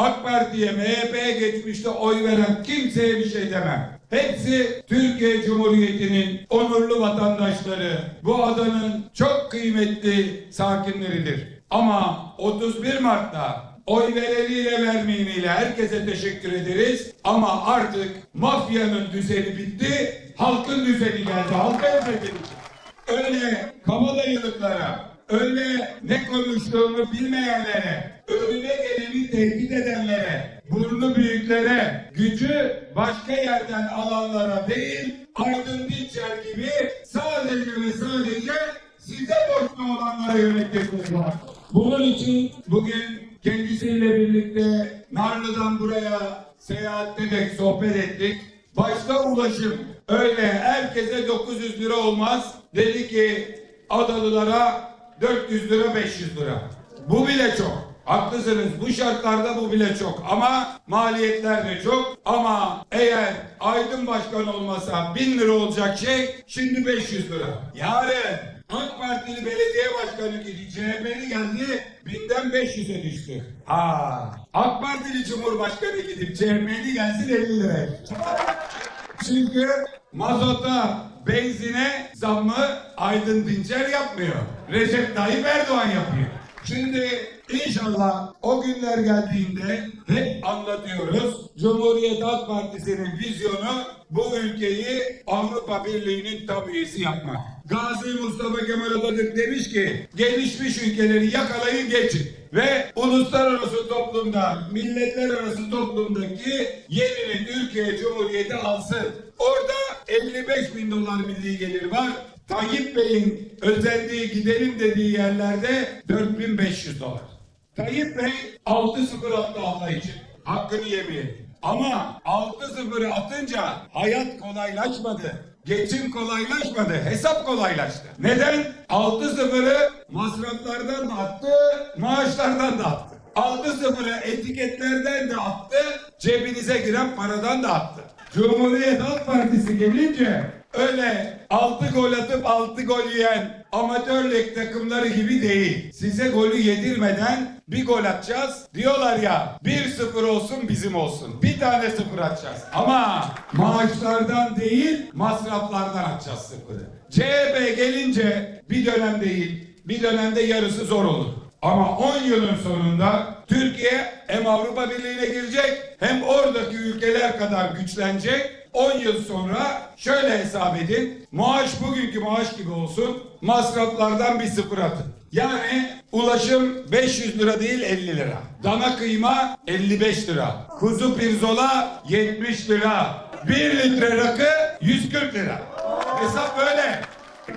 AK Parti'ye, MHP'ye geçmişte oy veren kimseye bir şey demem. Hepsi Türkiye Cumhuriyeti'nin onurlu vatandaşları. Bu adanın çok kıymetli sakinleridir. Ama 31 Mart'ta oy vereniyle vermeyeniyle herkese teşekkür ederiz. Ama artık mafyanın düzeni bitti, halkın düzeni geldi. Halka hizmet öyle kabadayılıklara, öyle ne konuştuğunu bilmeyenlere, önüne geleni tehdit edenlere, burnu büyüklere, gücü başka yerden alanlara değil, Aydın Dinçer gibi sadece ve sadece size borçlu olanlara yöneteceksiniz. Bunun için bugün kendisiyle birlikte Narlı'dan buraya seyahatte de sohbet ettik. Başta ulaşım öyle herkese 900 lira olmaz. Dedi ki Adalılara 400 lira 500 lira. Bu bile çok. Haklısınız bu şartlarda bu bile çok ama maliyetler de çok ama eğer Aydın Başkan olmasa 1000 lira olacak şey şimdi 500 lira. Yarın AK Partili belediye başkanı gibi CHP'li geldi binden 500'e düştü. Ha, AK Partili Cumhurbaşkanı gidip CHP'li gelsin 50 liraya. Çünkü mazota, benzine zammı Aydın Dinçer yapmıyor. Recep Tayyip Erdoğan yapıyor. Şimdi inşallah o günler geldiğinde hep anlatıyoruz. Cumhuriyet Halk Partisi'nin vizyonu bu ülkeyi Avrupa Birliği'nin tam üyesi yapmak. Gazi Mustafa Kemal Atatürk demiş ki gelişmiş ülkeleri yakalayın geçin ve uluslararası toplumda, milletler arası toplumdaki yerini Türkiye Cumhuriyeti alsın. Orada 55 bin dolar milli gelir var. Tayyip Bey'in özendiği gidelim dediği yerlerde 4500 dolar. Tayyip Bey 6-0 attı Allah için. Hakkını yemeyelim. Ama 6-0'ı atınca hayat kolaylaşmadı. Geçim kolaylaşmadı. Hesap kolaylaştı. Neden? 6-0'ı masraflardan da attı, maaşlardan da attı. 6-0'ı etiketlerden de attı, cebinize giren paradan da attı. Cumhuriyet Halk Partisi gelince öyle 6 gol atıp 6 gol yiyen amatör lig takımları gibi değil. Size golü yedirmeden bir gol atacağız. Diyorlar ya 1-0 olsun bizim olsun. Bir tane sıfır atacağız. Ama maaşlardan değil masraflardan atacağız sıfırı. CHP gelince bir dönem değil bir dönemde yarısı zor olur. Ama 10 yılın sonunda Türkiye hem Avrupa Birliği'ne girecek hem oradaki ülkeler kadar güçlenecek. 10 yıl sonra şöyle hesap edin. Maaş bugünkü maaş gibi olsun. Masraflardan bir sıfır atın. Yani ulaşım 500 lira değil 50 lira. Dana kıyma 55 lira. Kuzu pirzola 70 lira. 1 litre rakı 140 lira. Hesap böyle.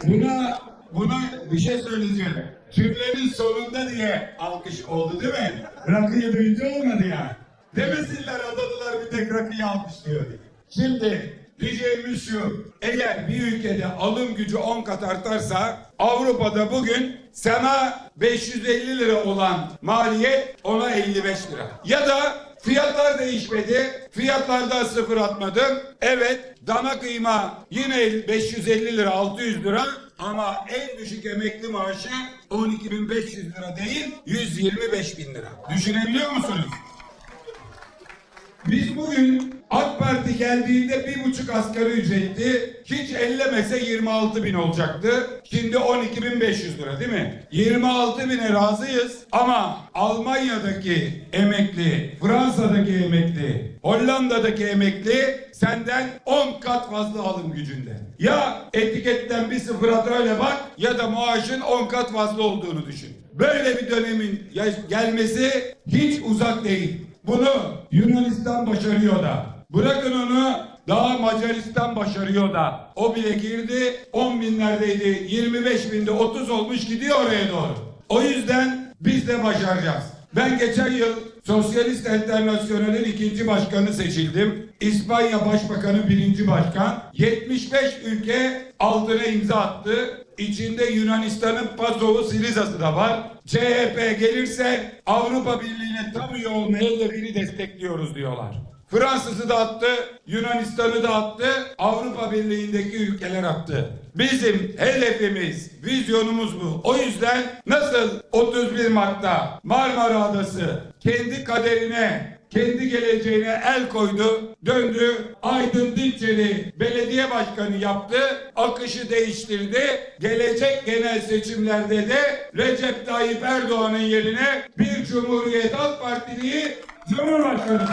Buna buna bir şey söyleyeceğim. Cümlenin sonunda diye alkış oldu değil mi? Rakıyı duyunca olmadı ya. Demesinler adalılar bir tek rakıyı alkışlıyor diye. Şimdi diyeceğimiz şu. Eğer bir ülkede alım gücü 10 kat artarsa Avrupa'da bugün sana 550 lira olan maliyet ona 55 lira. Ya da Fiyatlar değişmedi. Fiyatlardan sıfır atmadım. Evet dana kıyma yine 550 lira 600 lira ama en düşük emekli maaşı 12.500 lira değil 125 bin lira. Düşünebiliyor musunuz? Biz bugün AK Parti geldiğinde bir buçuk asgari ücretti. Hiç ellemese 26 bin olacaktı. Şimdi 12.500 lira değil mi? 26 bine razıyız ama Almanya'daki emekli, Fransa'daki emekli, Hollanda'daki emekli senden 10 kat fazla alım gücünde. Ya etiketten bir sıfır at öyle bak ya da maaşın 10 kat fazla olduğunu düşün. Böyle bir dönemin gelmesi hiç uzak değil. Bunu Yunanistan başarıyor da. Bırakın onu daha Macaristan başarıyor da. O bile girdi 10 binlerdeydi 25 binde 30 olmuş gidiyor oraya doğru. O yüzden biz de başaracağız. Ben geçen yıl Sosyalist Enternasyonel'in ikinci başkanı seçildim. İspanya Başbakanı birinci başkan. 75 ülke altına imza attı. İçinde Yunanistan'ın Pazov'u Siriza'sı da var. CHP gelirse Avrupa Birliği'ne tam üye olma hedefini destekliyoruz diyorlar. Fransız'ı da attı, Yunanistan'ı da attı, Avrupa Birliği'ndeki ülkeler attı. Bizim hedefimiz, vizyonumuz bu. O yüzden nasıl 31 Mart'ta Marmara Adası kendi kaderine, kendi geleceğine el koydu, döndü, Aydın Dinçeri belediye başkanı yaptı, akışı değiştirdi. Gelecek genel seçimlerde de Recep Tayyip Erdoğan'ın yerine bir Cumhuriyet Halk Partili'yi Cumhurbaşkanı.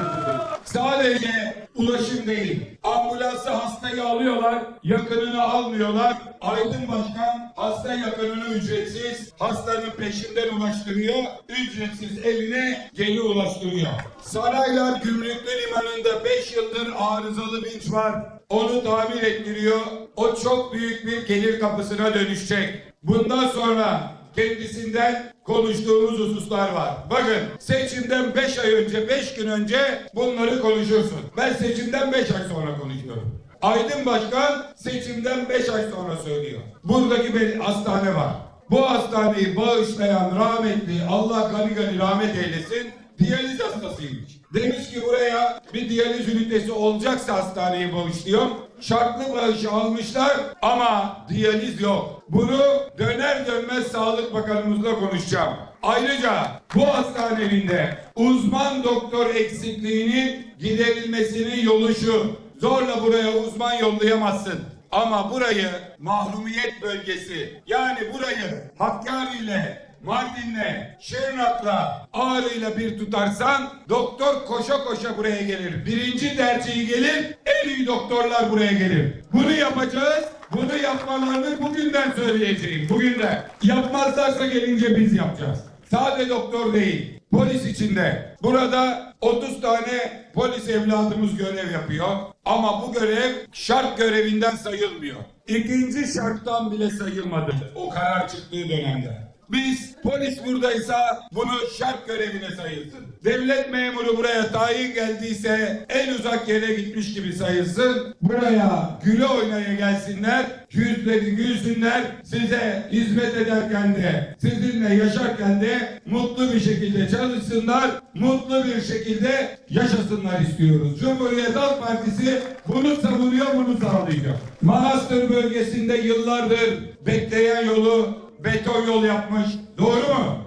Sadece ulaşım değil. Ambulansı hastayı alıyorlar, yakınını almıyorlar. Aydın Başkan hasta yakınını ücretsiz, hastanın peşinden ulaştırıyor. Ücretsiz eline geri ulaştırıyor. Saraylar Gümrüklü Limanı'nda 5 yıldır arızalı vinç var. Onu tamir ettiriyor. O çok büyük bir gelir kapısına dönüşecek. Bundan sonra kendisinden konuştuğumuz hususlar var. Bakın seçimden 5 ay önce, 5 gün önce bunları konuşursun. Ben seçimden 5 ay sonra konuşuyorum. Aydın Başkan seçimden 5 ay sonra söylüyor. Buradaki bir hastane var. Bu hastaneyi bağışlayan rahmetli Allah gani gani rahmet eylesin diyaliz hastasıymış. Demiş ki buraya bir diyaliz ünitesi olacaksa hastaneyi bağışlıyorum. Şartlı bağışı almışlar ama diyaliz yok. Bunu döner dönmez Sağlık Bakanımızla konuşacağım. Ayrıca bu hastanenin uzman doktor eksikliğinin giderilmesinin yolu şu. Zorla buraya uzman yollayamazsın. Ama burayı mahrumiyet bölgesi yani burayı Hakkari ile Mardin'le, Şırnak'la, Ağrı'yla bir tutarsan doktor koşa koşa buraya gelir. Birinci tercihi gelir, en iyi doktorlar buraya gelir. Bunu yapacağız. Bunu yapmalarını bugünden söyleyeceğim. Bugünden. Yapmazlarsa gelince biz yapacağız. Sade doktor değil. Polis içinde. Burada 30 tane polis evladımız görev yapıyor. Ama bu görev şart görevinden sayılmıyor. İkinci şarttan bile sayılmadı o karar çıktığı dönemde. Biz polis buradaysa bunu şart görevine sayılsın. Devlet memuru buraya tayin geldiyse en uzak yere gitmiş gibi sayılsın. Buraya güle oynaya gelsinler, yüzleri gülsünler, size hizmet ederken de, sizinle yaşarken de mutlu bir şekilde çalışsınlar, mutlu bir şekilde yaşasınlar istiyoruz. Cumhuriyet Halk Partisi bunu savunuyor, bunu sağlayacak. Manastır bölgesinde yıllardır bekleyen yolu beton yol yapmış. Doğru mu?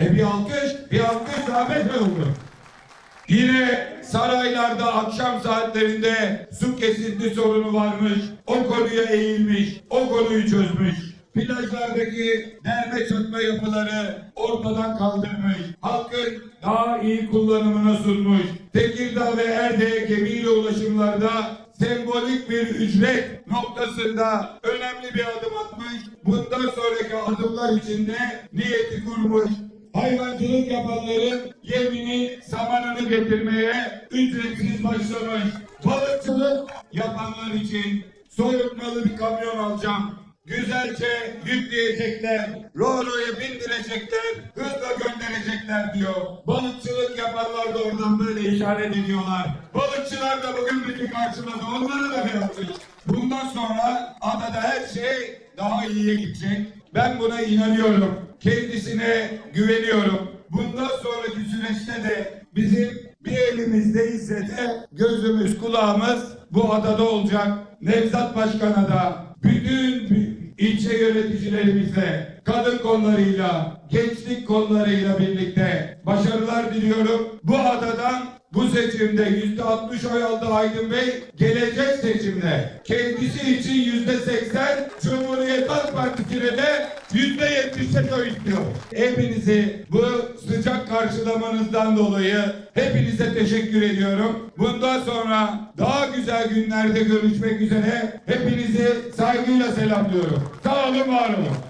E bir alkış, bir alkış zahmet oldu. Yine saraylarda akşam saatlerinde su kesinti sorunu varmış. O konuya eğilmiş, o konuyu çözmüş. Plajlardaki derme çökme yapıları ortadan kaldırmış. Halkın daha iyi kullanımına sunmuş. Tekirdağ ve Erdek'e gemiyle ulaşımlarda sembolik bir ücret noktasında önemli bir adım atmış. Bundan sonraki adımlar içinde niyeti kurmuş. Hayvancılık yapanların yemini, samanını getirmeye ücretsiz başlamış. Balıkçılık yapanlar için soyutmalı bir kamyon alacağım. Güzelce yükleyecekler, Rolo'ya bindirecekler, hızla gönderecekler diyor. Balıkçılık yapanlar da oradan böyle işaret ediyorlar. Balıkçılar da bugün bizi karşıladı, onları da yaptık. Bundan sonra adada her şey daha iyiye gidecek. Ben buna inanıyorum. Kendisine güveniyorum. Bundan sonraki süreçte de bizim bir elimizdeyse de gözümüz kulağımız bu adada olacak. Nevzat Başkan'a da ilçe yöneticilerimizle, kadın kollarıyla, gençlik kollarıyla birlikte başarılar diliyorum. Bu adadan bu seçimde yüzde 60 oy aldı Aydın Bey. Gelecek seçimde kendisi için yüzde 80, Cumhuriyet Halk Partisi'ne de yüzde 70 oy istiyor. Hepinizi bu sıcak karşılamanızdan dolayı hepinize teşekkür ediyorum. Bundan sonra daha güzel günlerde görüşmek üzere hepinizi saygıyla selamlıyorum. Sağ olun, var olun.